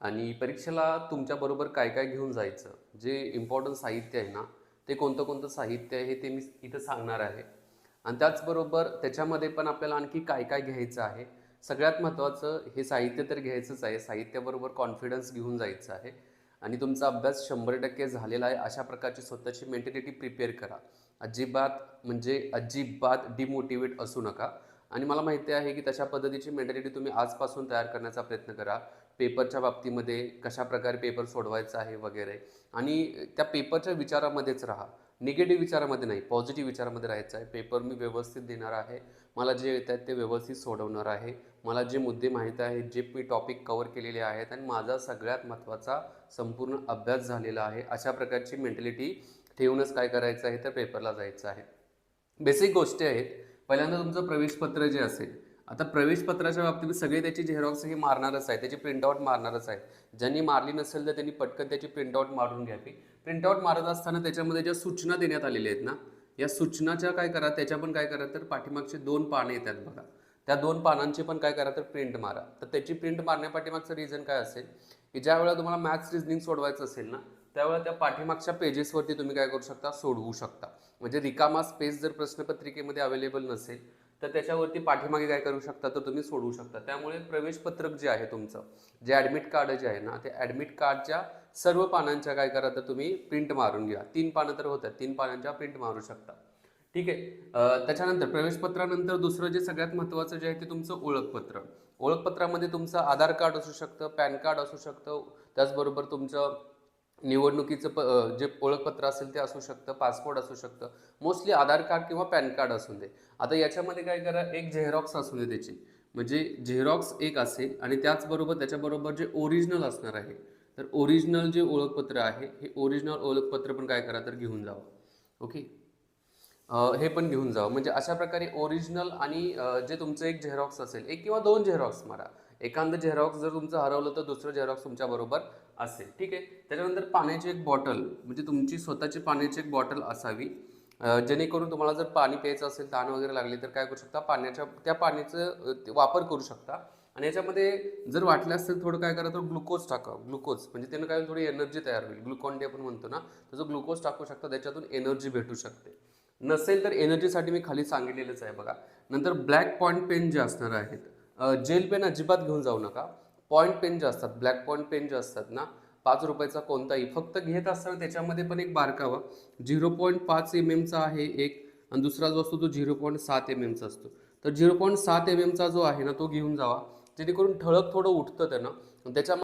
आणि परीक्षेला तुमच्याबरोबर काय काय घेऊन जायचं? जे इम्पॉर्टंट साहित्य आहे ना ते कोणतं कोणतं साहित्य आहे ते मी इथं सांगणार आहे. आणि त्याचबरोबर त्याच्यामध्ये पण आपल्याला आणखी काय काय घ्यायचं आहे? सगळ्यात महत्त्वाचं हे साहित्य तर घ्यायचंच आहे. साहित्याबरोबर कॉन्फिडन्स घेऊन जायचं आहे. आणि तुमचा अभ्यास शंभर टक्के झालेला आहे. अशा प्रकारची स्वतःची मेंटॅलिटी प्रिपेअर करा. अजिबात म्हणजे अजिबात डिमोटिवेट असू नका. आणि मला माहिती आहे की तशा पद्धतीची मेंटॅलिटी तुम्ही आजपासून तयार करण्याचा प्रयत्न करा. पेपरच्या बाबतीमध्ये कशा प्रकारे पेपर सोडवायचा आहे वगैरे. आणि त्या पेपरच्या विचारामध्येच राहा. निगेटिव्ह विचारामध्ये नाही पॉझिटिव्ह विचारामध्ये राहायचं आहे. पेपर मी व्यवस्थित देणार आहे. मला जे येत आहेत ते व्यवस्थित सोडवणार आहे. मला जे मुद्दे माहीत आहेत जे मी टॉपिक कवर केलेले आहेत आणि माझा सगळ्यात महत्त्वाचा संपूर्ण अभ्यास झालेला आहे अशा प्रकारची मेंटॅलिटी ठेवूनच काय करायचं आहे तर पेपरला जायचं आहे. बेसिक गोष्टी आहेत. पहिल्यांदा तुमचं प्रवेशपत्र जे असेल आता प्रवेशपत्राच्या बाबतीत सगळे त्याची झेरॉक्स हे मारणारच आहे त्याची प्रिंटआउट मारणारच आहे ज्यांनी मारली नसेल तर त्यांनी पटकन त्याची प्रिंटआउट मारून घ्यावी प्रिंटआउट मारत असताना त्याच्यामध्ये ज्या सूचना देण्यात आलेल्या आहेत ना या सूचनाच्या काय करा त्याच्या पण काय करा तर पाठीमागचे दोन पाने येतात बघा. त्या दोन पानांचे पण काय करा तर प्रिंट मारा. तर त्याची प्रिंट मारण्यापाठीमागचं रिझन काय असेल की ज्या वेळेला तुम्हाला मॅथ्स रिझनिंग सोडवायचं असेल ना त्यावेळेला त्या पाठीमागच्या पेजेसवरती तुम्ही काय करू शकता? सोडवू शकता. म्हणजे रिकामा स्पेस जर प्रश्नपत्रिकेमध्ये अवेलेबल नसेल तर त्याच्यावरती पाठीमागे काय करू शकता? तर तुम्ही सोडवू शकता. त्यामुळे प्रवेशपत्रक जे आहे तुमचं जे ॲडमिट कार्ड जे आहे ना ते ॲडमिट कार्डच्या सर्व पानांच्या काय करा तर तुम्ही प्रिंट मारून घ्या. तीन पानं तर होतात. तीन पानांच्या प्रिंट मारू शकता. ठीक आहे? त्याच्यानंतर प्रवेशपत्रानंतर दुसरं जे सगळ्यात महत्त्वाचं जे आहे ते तुमचं ओळखपत्र. ओळखपत्रामध्ये तुमचं आधार कार्ड असू शकतं पॅन कार्ड असू शकतं. त्याचबरोबर तुमचं निवडणुकीचं प जे ओळखपत्र असेल ते असू शकतं पासपोर्ट असू शकतं मोस्टली आधार कार्ड किंवा पॅन कार्ड असू दे. आता याच्यामध्ये काय करा एक झेरॉक्स असू दे त्याची. म्हणजे झेरॉक्स एक असेल आणि त्याचबरोबर त्याच्याबरोबर जे ओरिजिनल असणार आहे तर ओरिजिनल जे ओळखपत्र आहे हे ओरिजिनल ओळखपत्र पण काय करा तर घेऊन जावं. ओके? हे पण घेऊन जावं. म्हणजे अशा प्रकारे ओरिजिनल आणि जे तुमचं एक झेरॉक्स असेल एक किंवा दोन झेरॉक्स मारा. एखादं झेरॉक्स जर तुमचं हरवलं तर दुसरं झेरॉक्स तुमच्याबरोबर असेल. ठीक आहे? त्याच्यानंतर पाण्याची एक बॉटल म्हणजे तुमची स्वतःची पाण्याची एक बॉटल असावी. जेणेकरून तुम्हाला जर पाणी प्यायचं असेल ताण वगैरे लागली तर काय करू शकता? पाण्याच्या त्या पाण्याचं ते वापर करू शकता. आणि याच्यामध्ये जर वाटलं असेल थोडं काय करा तर ग्लुकोज टाका. ग्लुकोज म्हणजे त्यानं काय थोडी एनर्जी तयार होईल. ग्लुकॉन डे आपण म्हणतो ना तसं ग्लुकोज टाकू शकता त्याच्यातून एनर्जी भेटू शकते. नसेल तर एनर्जीसाठी मी खाली सांगितलेलंच आहे बघा. नंतर ब्लॅक पॉईंट पेन जे असणार आहेत जेल पेन अजिबात घेऊन जाऊ नका. पॉईंट पेन जे असतात ब्लॅक पॉईंट पेन जे असतात ना पाच रुपयाचा कोणताही फक्त घेत असताना त्याच्यामध्ये पण एक बारकावा. झिरो पॉईंट पाच एम एमचा आहे एक आणि दुसरा जो असतो तो झिरो पॉईंट सात एम एमचा असतो. तर झिरो पॉईंट सात एम एमचा जो आहे ना तो घेऊन जावा. जेणेकरून ठळक थोडं उठतं त्यानं. त्याच्या